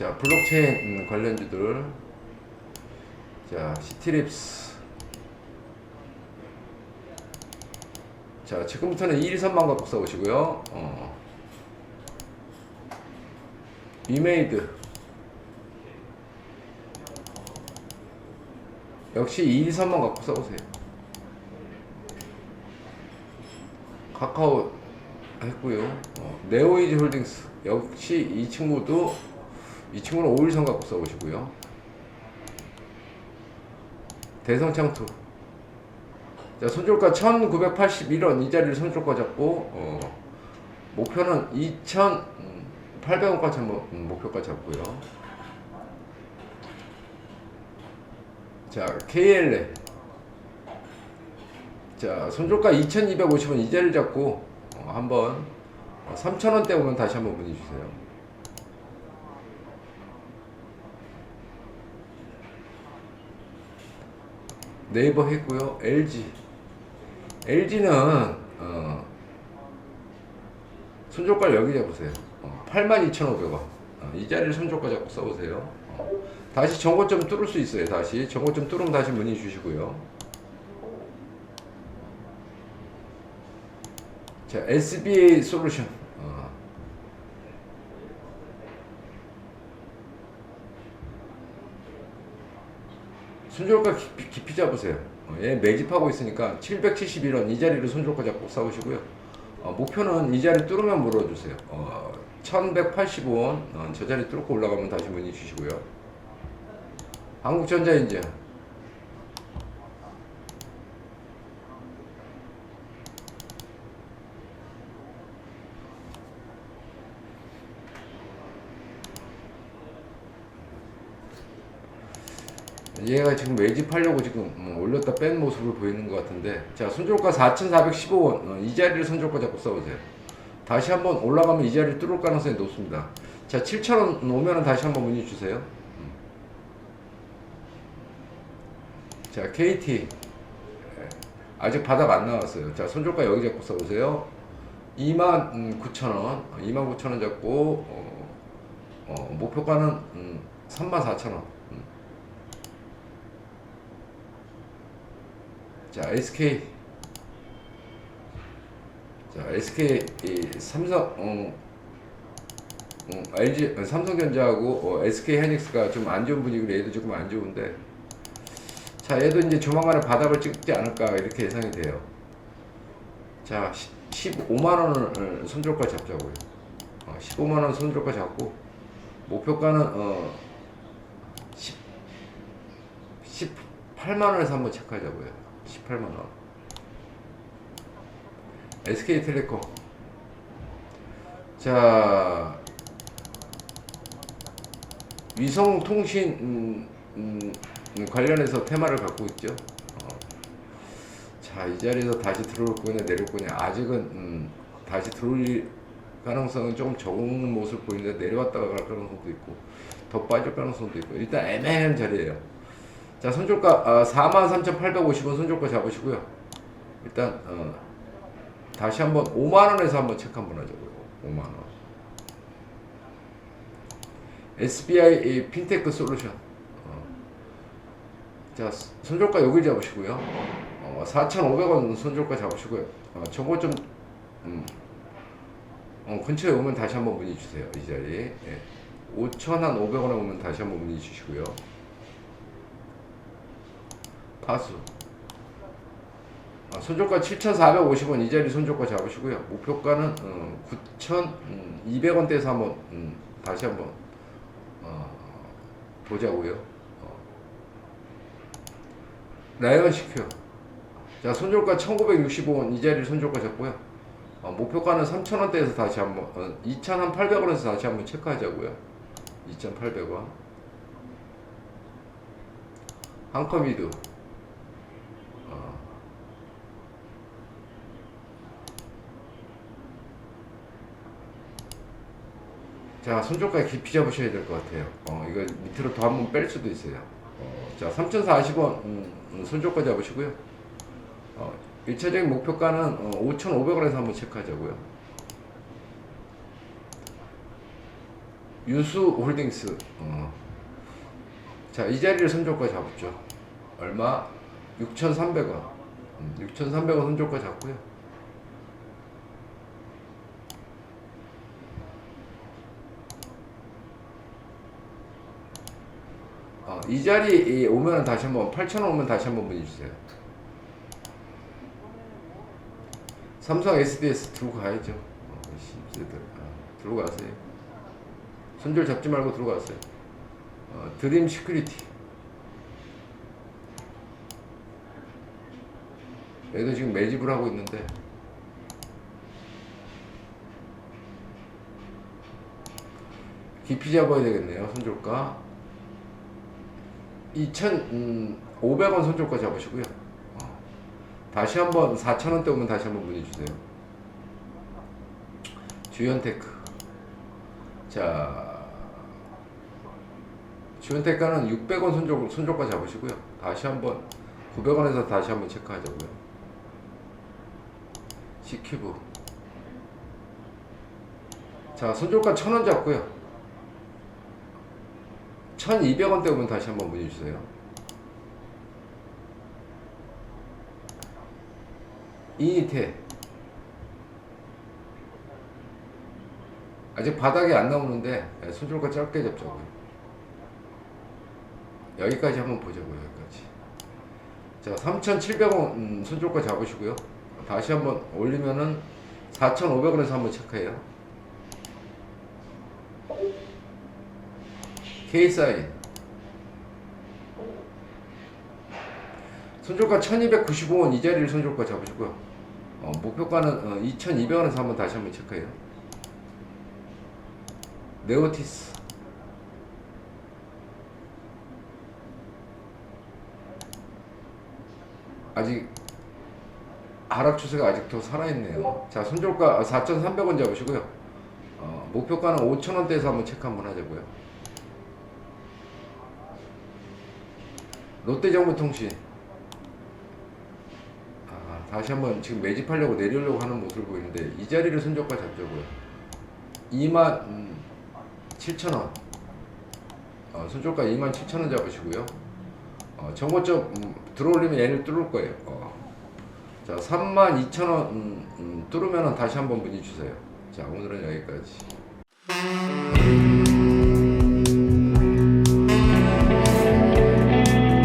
자, 블록체인 음, 관련주들. 자, 시티립스. 자, 지금부터는 1, 3만 갖고 싸우시고요. 어. 위메이드. 역시 2, 3만 갖고 싸우세요. 카카오 했고요. 어, 네오이즈 홀딩스 역시 이 친구도 이 친구는 5일선 갖고 써보시고요. 대성창투 자 손절가 1981원 이 자리를 손절가 잡고 어, 목표는 2,800원까지 한번 음, 목표가 잡고요. 자 KLA 자 손절가 2,250원 이 자리를 잡고 어, 한번 3,000원대 오면 다시 한번 문의 주세요. 네이버 했고요. LG. LG는 어, 손절가 여기 잡으세요. 어, 82,500원. 어, 이 자리를 손절가 잡고 써보세요. 어, 다시 정고점 뚫을 수 있어요. 다시 정고점 뚫으면 다시 문의 주시고요. 자, SBA 솔루션. 어. 손절가 깊이, 깊이 잡으세요. 어, 얘 매집하고 있으니까 771원 이 자리를 손절가 잡고 싸우시고요. 어, 목표는 이 자리 뚫으면 물어주세요. 어, 1185원 어, 저 자리 뚫고 올라가면 다시 문의 주시고요. 한국전자인제 얘가 지금 매집하려고 지금 음, 올렸다 뺀 모습을 보이는 것 같은데 자 손절가 4,415원. 어, 이 자리를 손절가 잡고 써보세요. 다시 한번 올라가면 이 자리를 뚫을 가능성이 높습니다. 자 7,000원 오면은 다시 한번 문의 주세요. 음. 자 KT 예, 아직 바닥 안 나왔어요. 자 손절가 여기 잡고 써보세요. 29,000원. 29,000원 잡고 어, 어, 목표가는 음, 34,000원 자 SK 자 SK 이 삼성 어, 어, LG 어, 삼성전자하고 어, SK 하이닉스가 좀 안 좋은 분위기로 얘도 조금 안 좋은데 자 얘도 이제 조만간에 바닥을 찍지 않을까 이렇게 예상이 돼요. 자 15만 원을 손절가 잡자고요. 어, 15만 원 손절가 잡고 목표가는 어 10, 18만 원에서 한번 체크하자고요. 18만 원. SK텔레콤. 자, 위성통신 음, 음, 음, 관련해서 테마를 갖고 있죠. 어. 자, 이 자리에서 다시 들어올 거냐 내려올 거냐 아직은 음, 다시 들어올 가능성은 조금 적은 모습 보이는데 내려왔다가 갈 가능성도 있고 더 빠질 가능성도 있고 일단 애매한 자리예요. 자 손절가 어, 43,850원 손절가 잡으시고요. 일단 어, 다시 한번 5만 원에서 한번 체크 한번 하자고요. 5만 원. SBI 이 핀테크 솔루션. 어. 자 손절가 여기 잡으시고요. 어, 4,500원 손절가 잡으시고요. 어, 저거 좀 음, 어, 근처에 오면 다시 한번 문의 주세요. 이 자리. 예. 5,500원에 오면 다시 한번 문의 주시고요. 파수. 아, 손절가 7,450원 이 자리 손절가 잡으시고요. 목표가는 어, 9,200원대에서 한번 음, 다시 한번 어, 보자고요. 어. 라이언 시큐. 자 손절가 1,965원 이 자리 손절가 잡고요. 어, 목표가는 3,000원대에서 다시 한번 어, 2,800원에서 다시 한번 체크하자고요. 2,800원. 한컴이드. 자, 손절가 깊이 잡으셔야 될 것 같아요. 어, 이거 밑으로 더 한번 뺄 수도 있어요. 어, 자, 3,040원 음, 음, 손절가 잡으시고요. 어, 1차적인 목표가는 어, 5,500원에서 한번 체크하자고요. 유수 홀딩스. 어. 자, 이 자리를 선조가 잡았죠. 얼마? 6,300원. 음, 6,300원 선조가 잡고요. 어, 이 자리 오면 다시 한번 8,000원 오면 다시 한번 문의 주세요. 삼성 SDS 들고 가야죠. 어. 아, 들고 가세요. 손절 잡지 말고 들고 가세요. 어, 드림 시큐리티. 얘도 지금 매집을 하고 있는데 깊이 잡아야 되겠네요. 손절가 2,500원 손절가 잡으시고요. 어, 다시 한번 4,000원대 오면 다시 한번 문의 주세요. 주연테크. 자, 주연테크는 600원 손절, 손절가 잡으시고요. 다시 한번 900원에서 다시 한번 체크하자고요. 시큐브. 자, 손절가 1000원 잡고요. 1200원대 오면 다시 한번 문의 주세요. 이니테. 아직 바닥이 안 나오는데 예, 손절가 짧게 잡자고요. 여기까지 한번 보자고요. 여기까지. 자, 3,700원 음, 손절가 잡으시고요. 다시 한번 올리면은 4,500원에서 한번 체크해요. K사인 손절가 1295원 이 자리를 손절가 잡으시고요. 어, 목표가는 어, 2200원에서 한번 다시 한번 체크해요. 네오티스 아직 하락 추세가 아직도 살아있네요. 자, 손절가 4,300원 잡으시고요. 어, 목표가는 5,000원대에서 한번 체크 한번 하자고요. 롯데정보통신. 아, 다시 한번 지금 매집하려고 내리려고 하는 모습을 보이는데 이 자리를 손절가 잡자고요. 2만 음, 7천 원. 어, 손절가 2만 7천 원 잡으시고요. 어, 정보점 음, 들어올리면 얘를 뚫을 거예요. 어. 자, 3만 2천 원 음, 음, 뚫으면 다시 한번 문의 주세요. 자, 오늘은 여기까지.